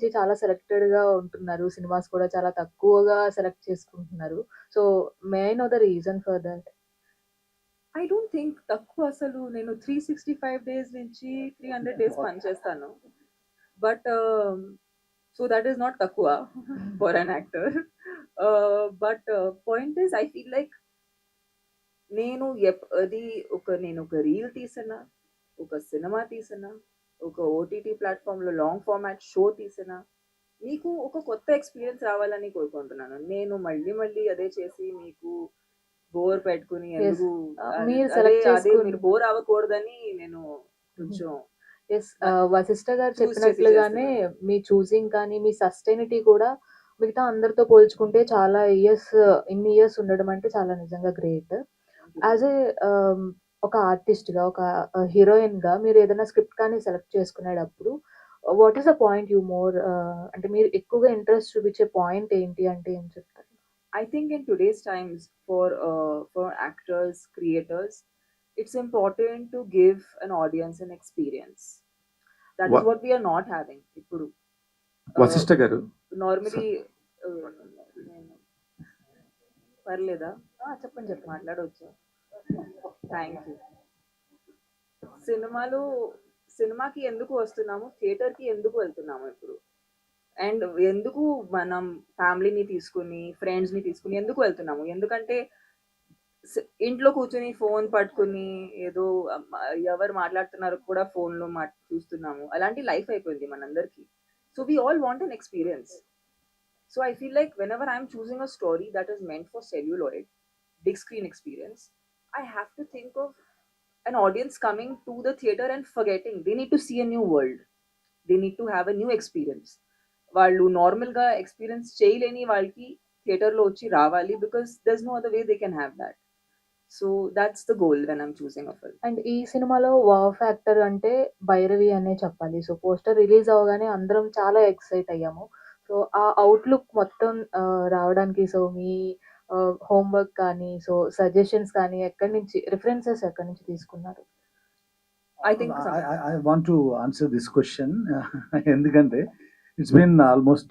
నుంచి చాలా సెలెక్టెడ్‌గా ఉంటున్నారు. సినిమాస్ కూడా చాలా తక్కువగా సెలెక్ట్ చేసుకుంటున్నారు. So, may I know the reason for that? I don't think తక్కువ అసలు నేను 365 డేస్ నుంచి 300 డేస్ పని చేస్తాను. But so that is not తక్కువ for an actor. But point is I feel like నేను ఎప్ అది ఒక నేను ఒక రీల్ తీసినా, ఒక సినిమా తీసినా, ఒక ఓటీటీ ప్లాట్‌ఫార్మ్‌లో లాంగ్ ఫార్మాట్ షో తీసినా, మీకు ఒక కొత్త ఎక్స్‌పీరియన్స్ రావాలని కోరుకుంటున్నాను. నేను మళ్ళీ మళ్ళీ అదే చేసి మీకు బోర్ పెట్టుకొని మీరు బోర్ అవ్వకూడదని నేను కొంచెం. ఆహ్, వశిష్ఠ గారు చెప్పినట్లుగానే. మీ చూసింగ్ కానీ, మీ సస్టైనిటీ కూడా మిగతా అందరితో పోల్చుకుంటే చాలా ఇయర్స్ ఇన్ని ఇయర్స్ ఉండడం అంటే చాలా నిజంగా గ్రేట్. ఎ ఆహ్, ఒక ఆర్టిస్ట్‌గా, ఒక హీరోయిన్‌గా మీరు ఏదైనా స్క్రిప్ట్ కానీ సెలెక్ట్ చేసుకునేటప్పుడు what is the point you more ah, అంటే మీరు ఎక్కువగా ఇంట్రెస్ట్ చూపించే పాయింట్ ఏంటి అంటే ఏం చెప్తారు? I think in today's times for uh, for actors, creators, it's important to give an audience an experience. That is Wha- what we are not having. ఇప్పుడు వశిష్ఠ గారు నార్మలీ నేను పర్లేదా ఆ! చెప్పండి. చెప్పండి. మాట్లాడవచ్చా థ్యాంక్ యూ సినిమాలు సినిమాకి ఎందుకు వస్తున్నాము? థియేటర్కి ఎందుకు వెళ్తున్నాము ఇప్పుడు? అండ్ ఎందుకు మనం ఫ్యామిలీని తీసుకుని ఫ్రెండ్స్ని తీసుకుని ఎందుకు వెళ్తున్నాము? ఎందుకంటే ఇంట్లో కూర్చొని ఫోన్ పట్టుకుని ఏదో ఎవరు మాట్లాడుతున్నారు కూడా ఫోన్లో మా చూస్తున్నాము. అలాంటి లైఫ్ అయిపోయింది మనందరికీ. So we all want an experience so I feel like whenever I'm choosing a story that is meant for celluloid big screen experience I have to think of an audience coming to the theater and forgetting. They need to see a new world. They need to have a new experience. వాళ్ళు నార్మల్గా experience చేయలేని వాళ్ళకి థియేటర్లో వచ్చి రావాలి because there's no other way they can have that so that's the goal when I'm choosing a film and ఈ సినిమాలో wow factor అంటే భైరవి అనే చెప్పాలి. సో పోస్టర్ రిలీజ్ అవ్వగానే అందరం చాలా ఎక్సైట్ అయ్యాము. సో ఆ అవుట్‌లుక్ మొత్తం రావడానికి సో మీ హోంవర్క్ కానీ సో సజెషన్స్ కానీ ఎక్కడి నుంచి రిఫరెన్సెస్ ఎక్కడి నుంచి తీసుకున్నారు? I think I want to answer this question ఎందుకంటే ఇట్స్ బీన్ ఆల్మోస్ట్